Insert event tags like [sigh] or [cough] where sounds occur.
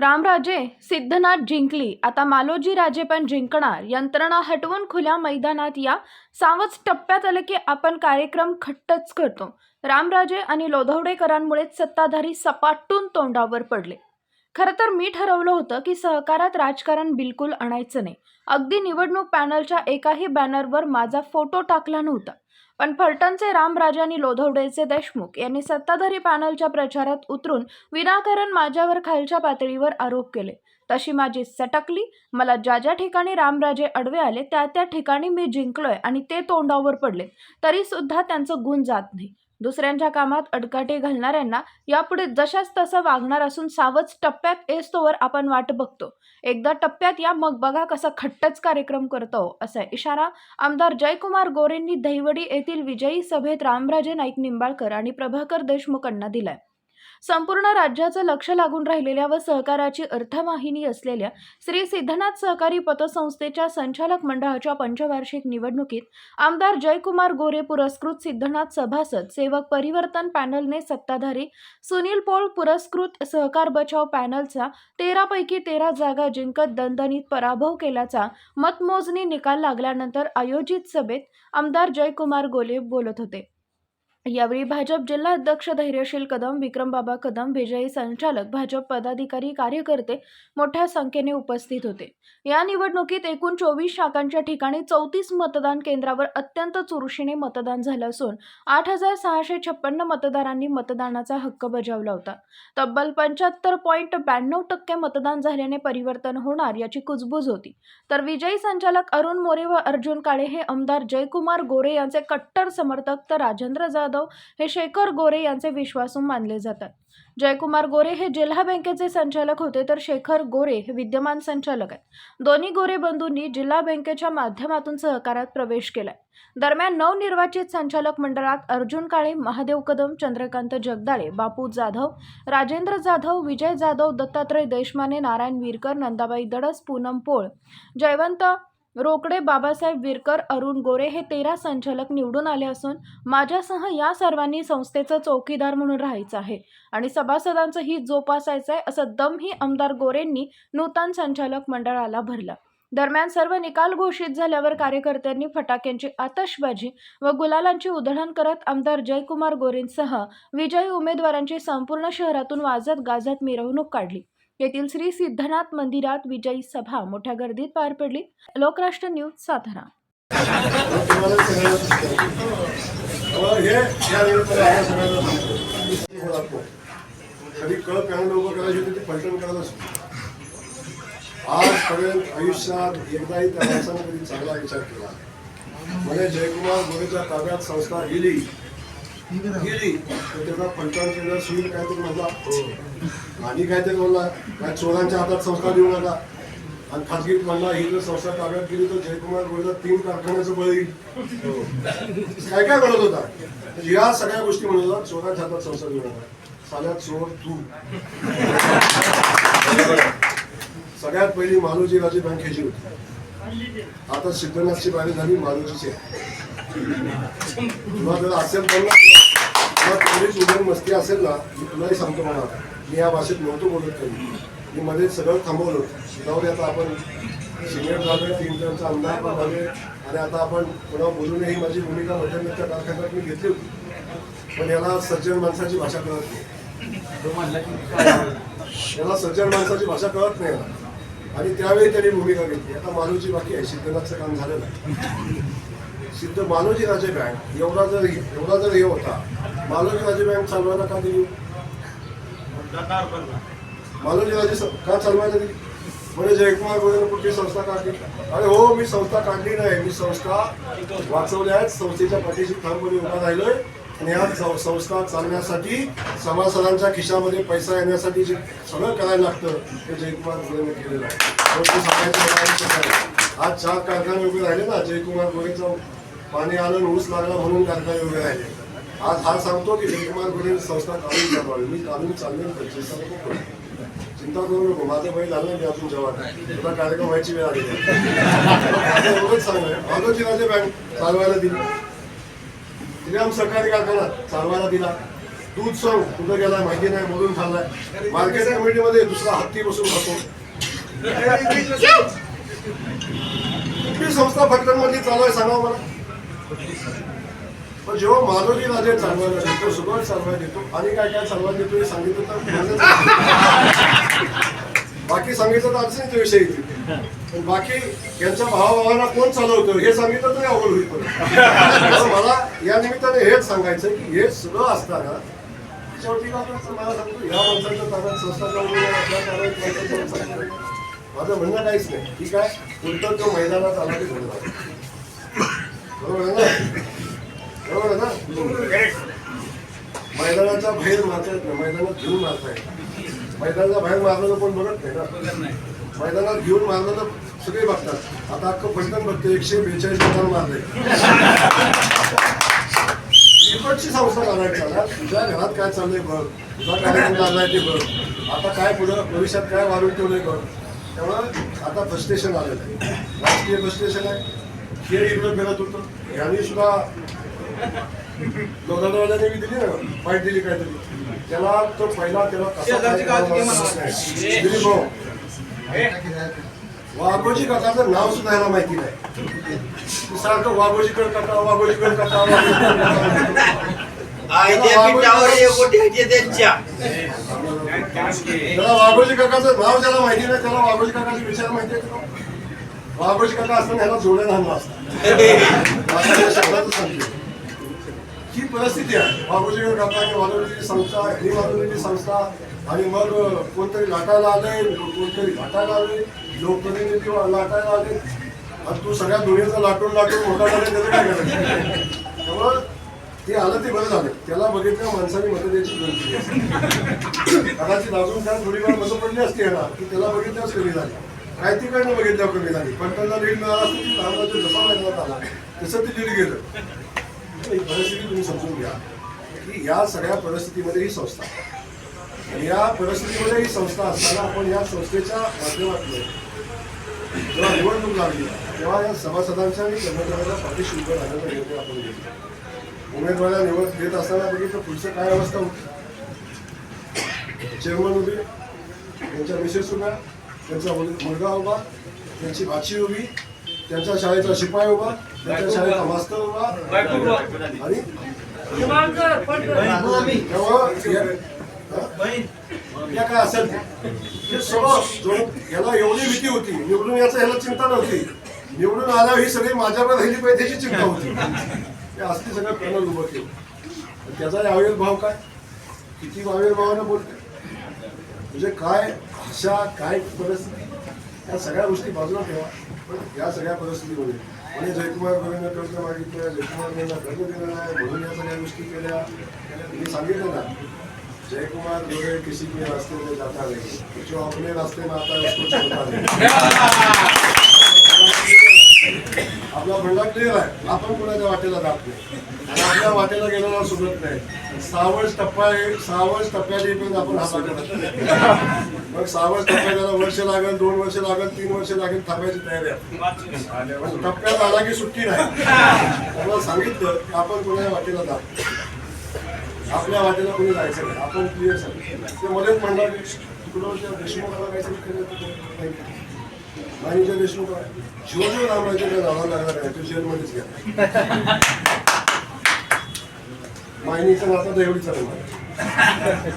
रामराजे सिद्धनाथ जिंकली. आता मालोजी राजे पण जिंकणार. यंत्रणा हटवून खुल्या मैदानात या. सावच टप्प्यात आलं की आपण कार्यक्रम खट्टच करतो. रामराजे आणि लोधवडेकरांमुळेच सत्ताधारी सपाटून तोंडावर पडले. खरं तर मी ठरवलं होतं की सहकारात राजकारण बिलकुल आणायचं नाही. अगदी निवडणूक पॅनलच्या एकाही बॅनरवर माझा फोटो टाकला नव्हता. पण फलटणचे रामराजे आणि लोधवडेचे देशमुख यांनी सत्ताधारी पॅनलच्या प्रचारात उतरून विनाकारण माझ्यावर खालच्या पातळीवर आरोप केले. तशी माझी सटकली मला ज्या ज्या ठिकाणी रामराजे अडवे आले त्या त्या ठिकाणी मी जिंकलोय आणि ते तोंडावर पडले. तरी सुद्धा त्यांचं गुण जात नाही. दुसऱ्यांच्या कामात अडकाटे घालणाऱ्यांना यापुढे जशाच तसं वागणार असून सावच टप्प्यात येस्तोवर आपण वाट बघतो. एकदा टप्प्यात या मग बघा कसा खट्टच कार्यक्रम करतो असा इशारा आमदार जयकुमार गोरेंनी दहिवडी येथील विजयी सभेत रामराजे नाईक निंबाळकर आणि प्रभाकर देशमुखांना दिलाय. संपूर्ण राज्याचं लक्ष लागून राहिलेल्या व सहकाराची अर्थवाहिनी असलेल्या श्री सिद्धनाथ सहकारी पतसंस्थेच्या संचालक मंडळाच्या पंचवार्षिक निवडणुकीत आमदार जयकुमार गोरे पुरस्कृत सिद्धनाथ सभासद सेवक परिवर्तन पॅनलने सत्ताधारी सुनील पोळ पुरस्कृत सहकार बचाव पॅनलचा तेरापैकी तेरा जागा जिंकत दणदणीत पराभव केल्याचा मतमोजणी निकाल लागल्यानंतर आयोजित सभेत आमदार जयकुमार गोले बोलत होते. यावेळी भाजप जिल्हाध्यक्ष धैर्यशील कदम विक्रमबाबा कदम विजयी संचालक भाजप पदाधिकारी कार्यकर्ते मोठ्या संख्येने उपस्थित होते. या निवडणुकीत एकूण चोवीस शाखांच्या ठिकाणी चौतीस मतदान केंद्रावर अत्यंत चुरशीने मतदान झालं असून आठ हजार सहाशे छप्पन्न मतदारांनी मतदानाचा हक्क बजावला होता. तब्बल पंच्याहत्तर पॉईंट ब्याण्णव टक्के मतदान झाल्याने परिवर्तन होणार याची कुजबूज होती. तर विजयी संचालक अरुण मोरे व अर्जुन काळे हे आमदार जयकुमार गोरे यांचे कट्टर समर्थक तर राजेंद्र जाधव हे शेखर गोरे यांचे विश्वासू मानले जातात. जयकुमार गोरे हे जिल्हा बँकेचे संचालक होते तर शेखर गोरे हे विद्यमान संचालक आहेत. दोन्ही गोरे बंधूंनी जिल्हा बँकेच्या माध्यमातून सहकारात प्रवेश केलाय. दरम्यान नवनिर्वाचित संचालक मंडळात अर्जुन काळे महादेव कदम चंद्रकांत जगदाळे बापू जाधव राजेंद्र जाधव विजय जाधव दत्तात्रय देशमाने नारायण विरकर नंदाबाई दडस पूनम पोळ जयवंत रोकडे बाबासाहेब विरकर अरुण गोरे हे तेरा संचालक निवडून आले असून माझ्यासह या सर्वांनी संस्थेचं चौकीदार म्हणून राहायचं आहे. आणि सभासदांचं ही जोपासायचं आहे असं दमही आमदार गोरेंनी नूतन संचालक मंडळाला भरला. दरम्यान सर्व निकाल घोषित झाल्यावर कार्यकर्त्यांनी फटाक्यांची आतषबाजी व गुलालांची उधळण करत आमदार जयकुमार गोरेंसह विजयी उमेदवारांची संपूर्ण शहरातून वाजत गाजत मिरवणूक काढली. येथील श्री सिद्धनाथ मंदिरात विजयी सभा मोठ्या गर्दीत पार पडली. लोकराष्ट्र न्यूज सातारा. कधी कळ पॅनल उभं करायची होती ती पलटण करत असतो आजपर्यंत आयुष्यात एकदाही त्या माणसाने कधी चांगला विचार केला म्हणजे जयकुमार गोरेच्या ताब्यात संस्था गेली. त्याचा पलटण केलं काहीतरी म्हणला. आणि काहीतरी म्हणला काय चोरांच्या हातात संस्था देऊ नका. आणि खासगीत म्हणला ही जर संस्था ताब्यात गेली तर जयकुमार गोरेचा तीन कारखान्याचं बळी काय काय म्हणत होता? या सगळ्या गोष्टी म्हणला चोरांच्या हातात संसार देऊ नका. साध्या चोर तू. सगळ्यात पहिली मालोजी राजे बँकेची होती. आता सिद्धनाथची बारी झाली मालोजीची आहे. तुला जर असेल ना तुला तेवढीच उदर मस्ती असेल ना मी तुलाही सांगतो मला मी या भाषेत नव्हतो बोलत कधी मी मध्ये सगळं थांबवलं. जाऊ दे आता आपण सिनियर झाले तीन टर्मचा आमदार पण झाले आणि आता आपण पुन्हा बोलूनही माझी भूमिका मध्यंतरच्या कारखान्यात मी घेतली होती. पण याला सज्जन माणसाची भाषा कळत नाही. याला सज्जन माणसाची भाषा कळत नाही. आणि त्यावेळी त्यांनी भूमिका घेतली. आता मानवची बाकी आहे. सिद्धनाथचं काम झालं नाही सिद्ध मालोजी राजे बँक एवढा जर एवढा जर हे होता मालोजी राजे बँक चालवायला का दिली? मालोजी राजे का चालवायला दिली? म्हणजे जयकुमार गोरेनं कुठली संस्था काढली? अरे हो मी संस्था काढली नाही. मी संस्था वाचवल्या आहेत. संस्थेच्या पाठीशी ठामपणे उभा राहिलोय. आणि या संस्था चालण्यासाठी सभासदांच्या खिशामध्ये पैसा येण्यासाठी जे सगळं करायला लागतं ते जयकुमार गोरेने केलेलं आहे? आज चार कारखाने उभे राहिले ना जयकुमार गोरेचं पाणी आलं ऊस लागला म्हणून कारखाने उभे राहिले आज हा सांगतो की जयकुमार गोरे संस्था काढून चालवावी मी काढून चालले चिंता करू. चिंता करू नको माझं वय झालं मी अजून जेव्हा तुला कार्यक्रम व्हायची वेळ आली. एवढंच माधवजी राजे बँक चालवायला दिली. श्रीराम सहकारी कारखाना चालवायला दिला. दूध सण कुठं गेलाय माहिती नाही म्हणून खाल्लाय. मार्केट कमिटीमध्ये दुसरा हत्ती बसून खातो कुठली संस्था फटकनमधली चालू आहे सांगा मला. पण जेव्हा माधवजी राजे चालवायला देतो सुगत चालवायला देतो आणि काय काय चालवायला देतो हे सांगितलं तर बाकी सांगितलं तर अडचणीच विषय पण बाकी यांच्या भावाभावांना कोण चालवतो हे सांगितलं तरी अवघड होईल मला या निमित्ताने हेच सांगायचं की हे सगळं असताना शेवटी मला सांगतो या माणसाच्या ताब्यात संस्था माझं म्हणणं काहीच नाही. ठीक आहे? उलट तो मैदानात आला की बरोबर आहे बरोबर मैदानाच्या बाहेर मारतायत ना मैदानात घेऊन मारताय येत मैदानाच्या बाहेर मारलं पण कोण बघत नाही ना. मैदानात घेऊन मारलं तर सगळे बघतात. आता अख्खं फलटण बघते एकशे बेचाळीस मैदान मारले इकडची संस्था करायची ना तुझ्या घरात काय चाललंय बघ. तुझा कार्यक्रम चाललाय ते बघ. आता काय पुढं भविष्यात काय वाढून ठेवलंय बघ. त्यामुळं आता फ्रस्ट्रेशन आलेलं आहे. राजकीय स्टेशन आहे. खेळ इकडं फिरत होतं. यांनी सुद्धा लोकांनी मी दिली ना फाईट दिली काहीतरी. त्याला तो पहिला त्याला. दिलीप भाऊ. वाघोजी काकाचं नाव सुद्धा याला माहिती नाही. तू सारखं वाघोजीकर काका वाघोजीकर काका. त्याला वाघोजी काकाचं नाव ज्याला माहिती नाही त्याला वाघोजी काकाचे विचार माहिती आहे वाघोजी काका असताना ह्याला जोड्या नाम असतात. [laughs] वाघोजी शब्दातच सांगते. ही परिस्थिती आहे. बाबूजी काका वाजवलेली संस्था ही वाजवलेली संस्था आणि मग कोणतरी लाटायला आले कोणतरी लाटायला आले लोकप्रतिनिधी लाटायला आले. आणि तू सगळ्या दुनियेचं लाटून लाटून मोठा झाला त्याचं काय करायचं? त्यामुळं ते आलं ते बरं झालं. त्याला बघितल्या माणसाने मतं द्यायची गरज कदाचित अजून काय थोडीफार मतं पडली असती येणार की त्याला बघितल्याच कमी झाली. काय तिकडनं बघितल्यावर कमी झाली. पण त्यांना लीड मिळाला असतो की जसा आला तसं ते लीड गेलं. ही परिस्थिती तुम्ही समजून घ्या की या सगळ्या परिस्थितीमध्ये ही संस्था आणि या परिस्थितीमध्ये ही संस्था असताना आपण या संस्थेच्या माध्यमातून जेव्हा निवडणूक लागली तेव्हा या सभासदांच्या आणि कर्मचाऱ्यांच्या पाठीशुल्क राहण्याचा निर्णय आपण घेतला. उमेदवाराला निवड देत असताना बघितलं पुढचं काय अवस्था होती. चेअरमन उभी त्यांच्या मिसेस उभ्या त्यांचा मुलगा उभा त्यांची भाची उभी त्यांच्या शाळेचा शिपाई उभा त्यांच्या शाळेचा मास्तर उभा. आणि काय असेल ते. हे सगळं जो- याला एवढी भीती होती. निवडून याचं ह्याला चिंता नव्हती. निवडून आल्यावर ही सगळी माझ्यावर राहिली पाहिजे त्याची चिंता होती. ते असली सगळं पॅनल उभं केलं. त्याचा आविर्भाव काय? किती आविर्भावानं बोलते म्हणजे काय भाषा काय परिस्थिती या सगळ्या गोष्टी बाजूला ठेवा. पण या सगळ्या परिस्थितीमध्ये आणि जयकुमार गोरेंना कर्ज मागितलं जयकुमार गोरेंना कर्ज दिलं नाही म्हणून या सगळ्या गोष्टी केल्या. मी सांगितलं ना जयकुमार गोरे किसी के रास्ते में जाता नहीं. जो अपने रास्ते में आता है उसको छोड़ता नहीं. [laughs] आपला म्हणणं क्लिअर आहे. आपण कोणाच्या वाटेला जात नाही. आणि आपल्या वाटेला गेलेला सुटत नाही. सहावंच टप्पा आहे सहावंच टप्प्यात येईपर्यंत आपण हातात मग सहावंच टप्प्याला वर्ष लागेल दोन वर्ष लागेल तीन वर्ष लागेल थांबायची तयारी आहे. टप्प्यात आला की सुट्टी नाही. त्यामुळे सांगितलं की आपण कोणाच्या वाटेला जात आपल्या वाटेला कोणी जायचं नाही. आपण क्लिअर सांगितलं ते मध्येच म्हणणार की तुला देशमुखाला काहीतरी केलं तर नाही. मानिच्या देशमुख शिवाजी रामराजे नावा लागणार आहे तो जेलमध्येच घ्या मायनीचं नातं तर एवढीच आहे